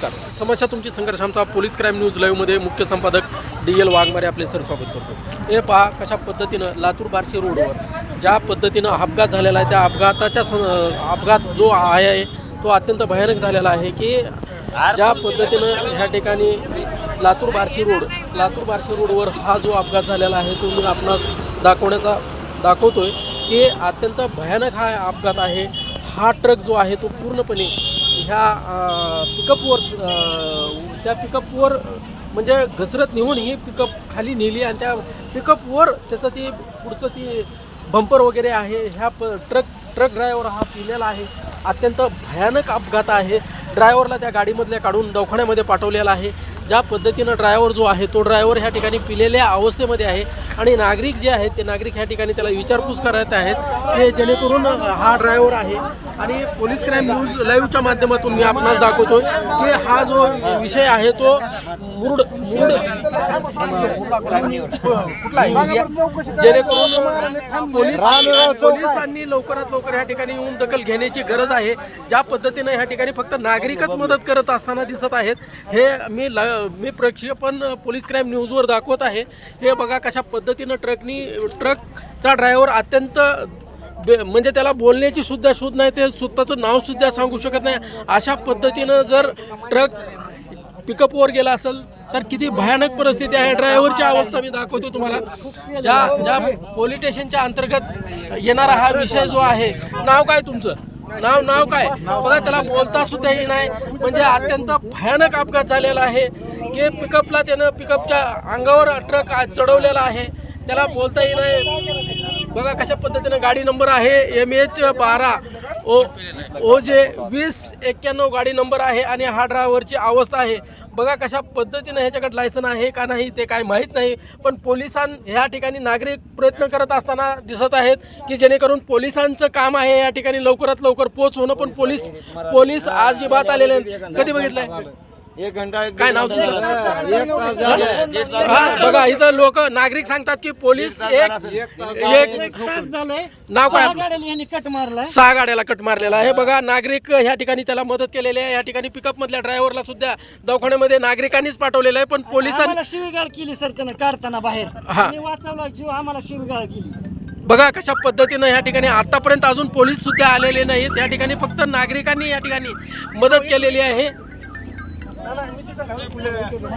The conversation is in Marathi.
नमस्कार. समस्या तुमची संघर्ष आमचा पोलीस क्राईम न्यूज लाईव्हमध्ये मुख्य संपादक डी एल वाघमारे आपले सर स्वागत करतो. हे पहा कशा पद्धतीनं लातूर बार्शी रोडवर ज्या पद्धतीनं अपघात झालेला आहे त्या अपघाताच्या अपघात जो आहे तो अत्यंत भयानक झालेला आहे की ज्या पद्धतीनं ह्या ठिकाणी लातूर बार्शी रोड लातूर बार्शी रोडवर हा जो अपघात झालेला आहे तो मी आपणास दाखवण्याचा दाखवतो आहे की अत्यंत भयानक हा अपघात आहे. हा ट्रक जो आहे तो पूर्णपणे ह्या पिकअपवर त्या पिकअपवर म्हणजे घसरत नेऊन ही पिकअप खाली नेली आणि त्या पिकअपवर त्याचं ती पुढचं ती बंपर वगैरे आहे. ह्या प ट्रक ट्रक ड्रायव्हर हा पिलेला आहे. अत्यंत भयानक अपघात आहे. ड्रायव्हरला त्या गाडीमधल्या काढून दवाखान्यामध्ये पाठवलेला आहे. ज्या पद्धतीनं ड्रायव्हर जो आहे तो ड्रायव्हर ह्या ठिकाणी पिलेल्या अवस्थेमध्ये आहे. आणि नागरिक जे आहेत ते नागरिक ह्या ठिकाणी त्याला विचारपूस करत आहेत ते जेणेकरून हा ड्रायव्हर आहे. आणि पोलीस क्राईम न्यूज लाईव्हच्या माध्यमातून मी आपणास दाखवतो की हा जो विषय आहे तो मुरुड मुरुड कुठला जेणेकरून पोलीस पोलिसांनी लवकरात लवकर ह्या ठिकाणी येऊन दखल घेण्याची गरज आहे. ज्या पद्धतीने ह्या ठिकाणी फक्त नागरिकच मदत करत असताना दिसत आहेत हे मी ल मी प्रक्षेपण पोलीस क्राईम न्यूजवर दाखवत आहे. हे बघा कशा पद्धतीनं ट्रकनी ट्रकचा ड्रायव्हर अत्यंत बे- म्हणजे त्याला बोलण्याची सुद्धा शोध नाही ते स्वतःचं नाव सुद्धा सांगू शकत नाही. अशा पद्धतीनं जर ट्रक पिकअपवर गेला असेल तर किती भयानक परिस्थिती आहे. ड्रायव्हरची अवस्था मी दाखवतो तुम्हाला. ज्या ज्या पोलीस स्टेशनच्या अंतर्गत येणारा हा विषय जो आहे नाव काय तुमचं? नाव नाव काय? बघा त्याला बोलता सुद्धा येणार नाही. म्हणजे अत्यंत भयानक अपघात झालेला आहे. की पिकअपला त्यानं पिकअपच्या अंगावर ट्रक चढवलेला आहे. त्याला बोलता येई बघा कशा पद्धतीनं गाडी नंबर आहे. एम एच बारा. ओ ओ जे वीस एक्क्याण्णव गाडी नंबर आहे आणि हा ड्रायव्हरची अवस्था आहे. बघा कशा पद्धतीनं ह्याच्याकडे लायसन आहे का नाही ते काय माहीत नाही. पण पोलिसां ह्या ठिकाणी नागरिक प्रयत्न करत असताना दिसत आहेत की जेणेकरून पोलिसांचं काम आहे या ठिकाणी लवकरात लवकर पोच होणं पण पोलीस पोलीस अजिबात आलेले नाहीत. कधी बघितलंय? एक घंटा एक काय नाव तुमचं. हा, बघा इथं लोक नागरिक सांगतात की पोलीस एक एक तास झालंय. नाव काय सहा? गाड्याला यांनी कट मारलाय. सहा गाड्याला कट मारलेला आहे. बघा नागरिक ह्या ठिकाणी त्याला मदत केलेली आहे. या ठिकाणी पिकअप मधल्या ड्रायव्हरला सुद्धा दवाखान्यामध्ये नागरिकांनीच पाठवलेलं आहे. पण पोलिसांनी आम्हाला शिवीगाळ केली सर त्यानं काढताना बाहेर. हा. आणि वाचवला जीव आम्हाला शिवीगाळ केली. बघा कशा पद्धतीनं या ठिकाणी आतापर्यंत अजून पोलीस सुद्धा आलेले नाहीत. या ठिकाणी फक्त नागरिकांनी या ठिकाणी मदत केलेली आहे. 来了，你 ini kan 嘞